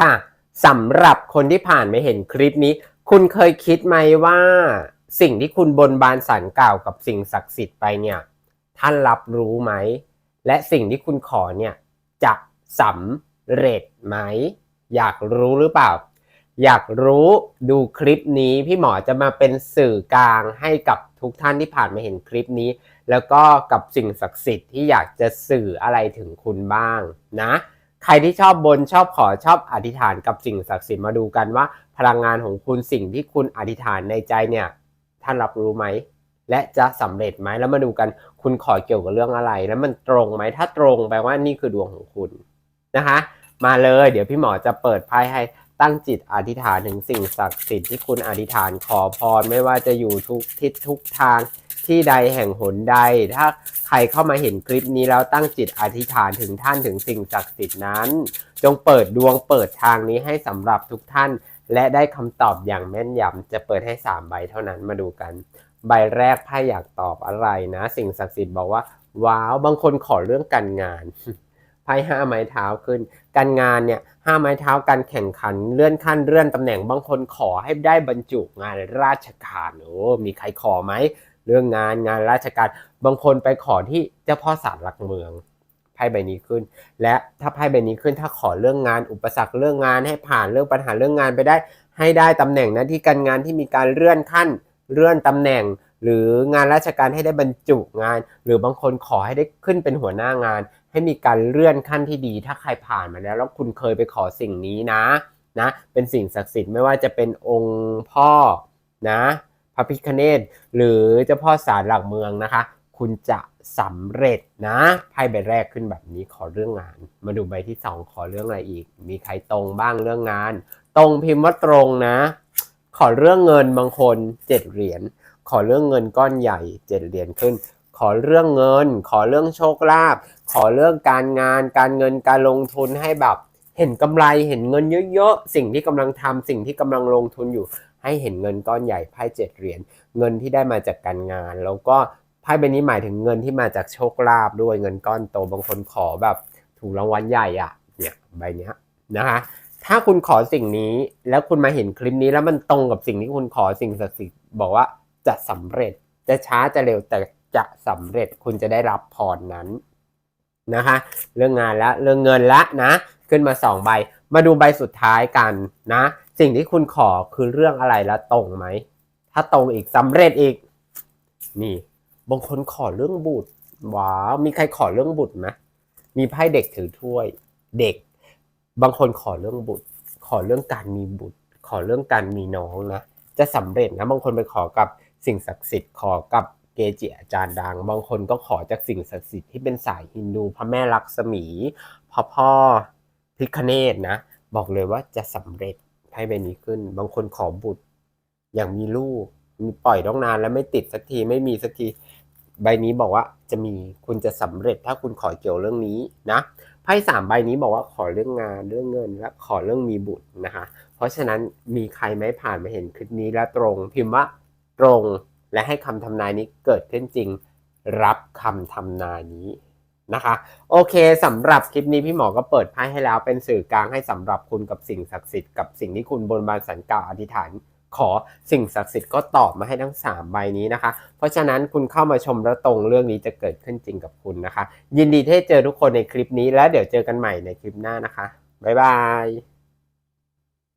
ค่ะสำหรับคนที่ผ่านไม่เห็นคลิปนี้ คุณเคยคิดไหมว่า สิ่งที่คุณบนบานสารกล่าวกับสิ่งศักดิ์สิทธิ์ไปเนี่ย ท่านรับรู้ไหม และสิ่งที่คุณขอเนี่ยจะสำเร็จไหม อยากรู้หรือเปล่า อยากรู้ดูคลิปนี้พี่หมอจะมาเป็นสื่อกลางให้กับทุกท่านที่ผ่านมาเห็นคลิปนี้ แล้วก็กับสิ่งศักดิ์สิทธิ์ที่อยากจะสื่ออะไรถึงคุณบ้างนะ ใครที่ชอบบนชอบขอชอบอธิษฐานกับสิ่งศักดิ์สิทธิ์มาดูกันว่า พลังงานของคุณสิ่งที่คุณอธิษฐานในใจเนี่ยท่านรับรู้ไหมและจะสำเร็จไหมแล้วมาดูกันคุณขอเกี่ยวกับเรื่องอะไร แล้วมันตรงไหมถ้าตรงแปลว่านี่คือดวงของคุณนะคะ มาเลยเดี๋ยวพี่หมอจะเปิดไพ่ให้ตั้งจิตอธิษฐานถึงสิ่งศักดิ์สิทธิ์ที่คุณอธิษฐานขอพรไม่ว่าจะอยู่ทุกทิศทุกทาง ที่ใดแห่งหนใด ถ้าใครเข้ามาเห็นคลิปนี้แล้วตั้งจิตอธิษฐานถึงท่านถึงสิ่งศักดิ์สิทธิ์นั้น จงเปิดดวงเปิดทางนี้ให้สำหรับทุกท่าน และได้คำตอบอย่างแม่นยำจะเปิดให้ 3 ใบเท่านั้นมาดูกัน ใบแรกไพ่อยากตอบอะไรนะ สิ่งศักดิ์สิทธิ์บอกว่าว้าวบางคนขอเรื่องการงานไพ่ห้าไม้เท้าขึ้น การงานเนี่ยห้าไม้เท้าการแข่งขันเลื่อนขั้นเลื่อนตำแหน่งบางคนขอให้ได้บรรจุงานราชการโอ้มีใครขอไหม เรื่องงานงานราชการ บางคนไปขอที่เจ้าพ่อศาลหลักเมืองไพ่ใบนี้ขึ้น และถ้าไพ่ใบนี้ขึ้นถ้าขอเรื่องงานอุปสรรคเรื่องงานให้ผ่านเรื่องปัญหาเรื่องงานไปได้ ให้ได้ตำแหน่งหน้าที่การงานที่มีการเลื่อนขั้นเลื่อนตำแหน่ง หรืองานราชการให้ได้บรรจุงาน หรือบางคนขอให้ได้ขึ้นเป็นหัวหน้างาน ให้มีการเลื่อนขั้นที่ดี ถ้าใครผ่านมาแล้วแล้วคุณเคยไปขอสิ่งนี้นะนะเป็นสิ่งศักดิ์สิทธิ์ไม่ว่าจะเป็นองค์พ่อนะ ระพิฆเนศหรือเจ้าพ่อศาลหลักเมืองนะคะ คุณจะสำเร็จนะไพ่ใบแรกขึ้นแบบนี้ขอเรื่องงาน มาดูใบที่สองขอเรื่องอะไรอีก มีใครตรงบ้างเรื่องงาน ตรงพิมพ์ว่าตรงนะ ขอเรื่องเงินบางคนเจ็ดเหรียญขอเรื่องเงินก้อนใหญ่เจ็ดเหรียญขึ้น ขอเรื่องเงิน ขอเรื่องโชคลาภขอเรื่องการงาน การเงินการลงทุนให้แบบเห็นกำไรเห็นเงินเยอะๆ สิ่งที่กำลังทำสิ่งที่กำลังลงทุนอยู่ ให้เห็นเงินก้อนใหญ่ไพ่เจ็ดเหรียญเงินที่ได้มาจากการงาน แล้วก็ไพ่ใบนี้หมายถึงเงินที่มาจากโชคลาภด้วยเงินก้อนโตบางคนขอแบบถูกรางวัลใหญ่อะเนี่ยใบเนี้ยนะคะถ้าคุณขอสิ่งนี้แล้วคุณมาเห็นคลิปนี้แล้วมันตรงกับสิ่งที่คุณขอสิ่งศักดิ์สิทธิ์บอกว่าจะสำเร็จจะช้าจะเร็วแต่จะสำเร็จคุณจะได้รับพรนั้นนะคะ เรื่องงานและเรื่องเงินละนะ ขึ้นมาสองใบมาดูใบสุดท้ายกันนะ สิ่งที่คุณขอคือเรื่องอะไรแล้วตรงไหม ถ้าตรงอีกสำเร็จอีก นี่ บางคนขอเรื่องบุตรว้าวมีใครขอเรื่องบุตรไหมมีไพ่เด็กถือถ้วย เด็ก บางคนขอเรื่องบุตร ขอเรื่องการมีบุตร ขอเรื่องการมีน้องนะจะสำเร็จนะบางคนไปขอกับสิ่งศักดิ์สิทธิ์ขอกับเกจิอาจารย์ดัง บางคนก็ขอจากสิ่งศักดิ์สิทธิ์ที่เป็นสายฮินดูพระแม่ลักษมีพ่อพ่อพิคเนตนะ บอกเลยว่าจะสำเร็จ ให้ใบนี้ขึ้น บางคนขอบุตร อย่างมีลูก มีปล่อยต้องนานแล้วไม่ติดสักทีไม่มีสักที ใบนี้บอกว่าจะมีคุณจะสำเร็จถ้าคุณขอเกี่ยวเรื่องนี้นะไพ่สามใบนี้บอกว่าขอเรื่องงานเรื่องเงินและขอเรื่องมีบุตรนะคะ เพราะฉะนั้นมีใครไหมผ่านมาเห็นคลิปนี้และตรง พิมพ์ว่าตรงและให้คำทำนายนี้เกิดขึ้นจริง รับคำทำนายนี้ นะคะ โอเคสำหรับคลิปนี้พี่หมอก็เปิดไพ่ให้แล้วเป็นสื่อกลางให้สำหรับคุณกับสิ่งศักดิ์สิทธิ์กับสิ่งที่คุณบนบานสันกล่าวอธิษฐาน ขอสิ่งศักดิ์สิทธิ์ก็ตอบมาให้ทั้ง 3 ใบนี้นะคะ เพราะฉะนั้นคุณเข้ามาชมแล้วตรงเรื่องนี้จะเกิดขึ้นจริงกับคุณนะคะ ยินดีที่เจอทุกคนในคลิปนี้และเดี๋ยวเจอกันใหม่ในคลิปหน้านะคะบ๊ายบาย